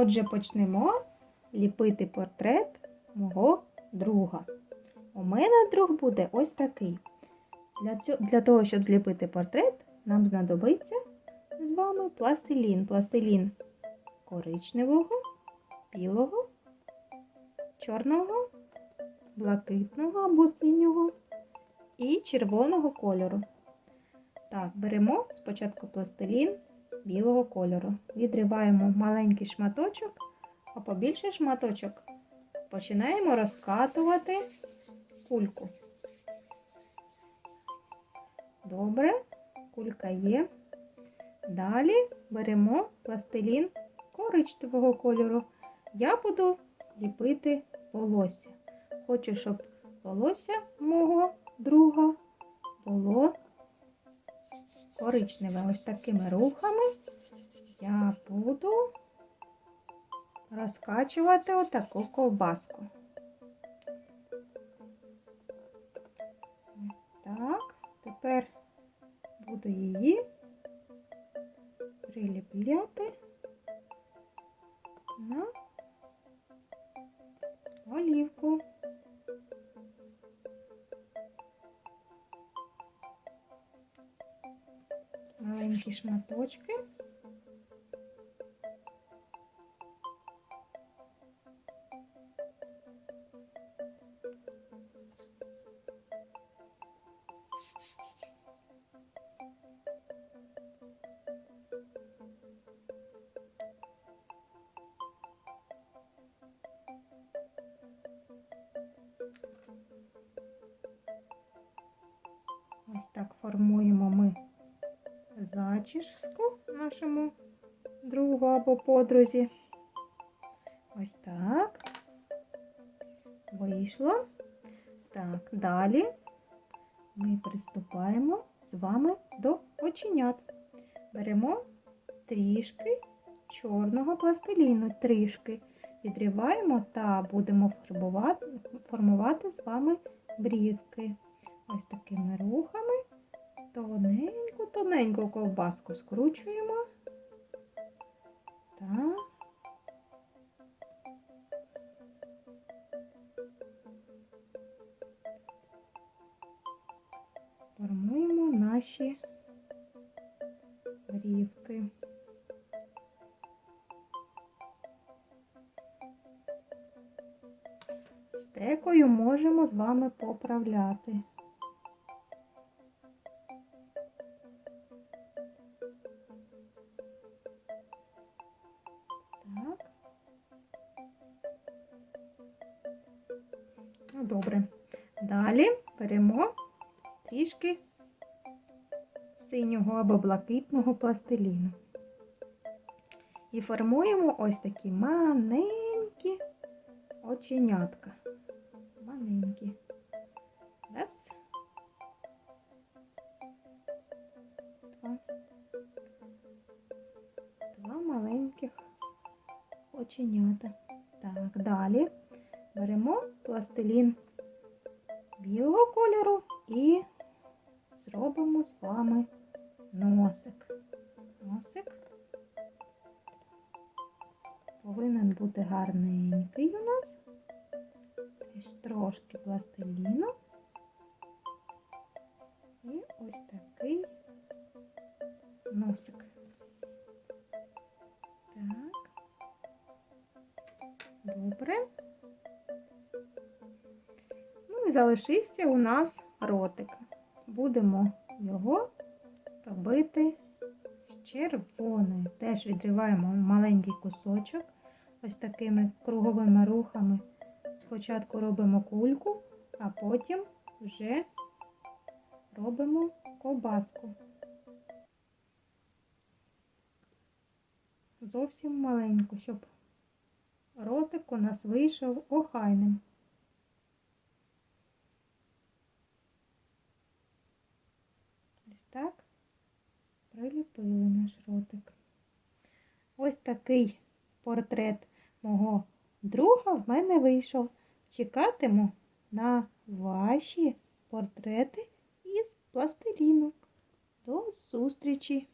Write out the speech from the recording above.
Отже, почнемо ліпити портрет мого друга. У мене друг буде ось такий. Для, цього, для того, щоб зліпити портрет, нам знадобиться з вами пластилін. Пластилін коричневого, білого, чорного, блакитного або синього і червоного кольору. Так, беремо спочатку пластилін білого кольору. Відриваємо маленький шматочок, а побільший шматочок починаємо розкатувати кульку. Добре, кулька є. Далі беремо пластилін коричневого кольору. Я буду ліпити волосся. Хочу, щоб волосся мого друга було коричневе. Ось такими рухами я буду розкачувати отаку ковбаску. Так. Тепер буду її приліпляти на олівку. Маленькі шматочки. Ось так формуємо ми зачіску нашому другу або подрузі. Ось так. Вийшло. Так, далі ми приступаємо з вами до оченят. Беремо трішки чорного пластиліну, трішки відриваємо та будемо фарбувати, формувати з вами брівки. Ось такими рухами тоненьку-тоненьку ковбаску скручуємо. Так. Формуємо наші брівки. Стекою можемо з вами поправляти. Добре. Далі беремо трішки синього або блакитного пластиліну. І формуємо ось такі маленькі оченятка. Маленькі. Раз. Два. Два маленьких оченята. Так, далі беремо пластилін білого кольору і зробимо з вами носик. Носик повинен бути гарненький у нас. Теж трошки пластиліну. І ось такий носик. Так. Добре. І залишився у нас ротик. Будемо його робити з червоною. Теж відриваємо маленький кусочок ось такими круговими рухами. Спочатку робимо кульку, а потім вже робимо ковбаску. Зовсім маленьку, щоб ротик у нас вийшов охайним. Ось так приліпили наш ротик. Ось такий портрет мого друга в мене вийшов. Чекатиму на ваші портрети із пластиліну. До зустрічі!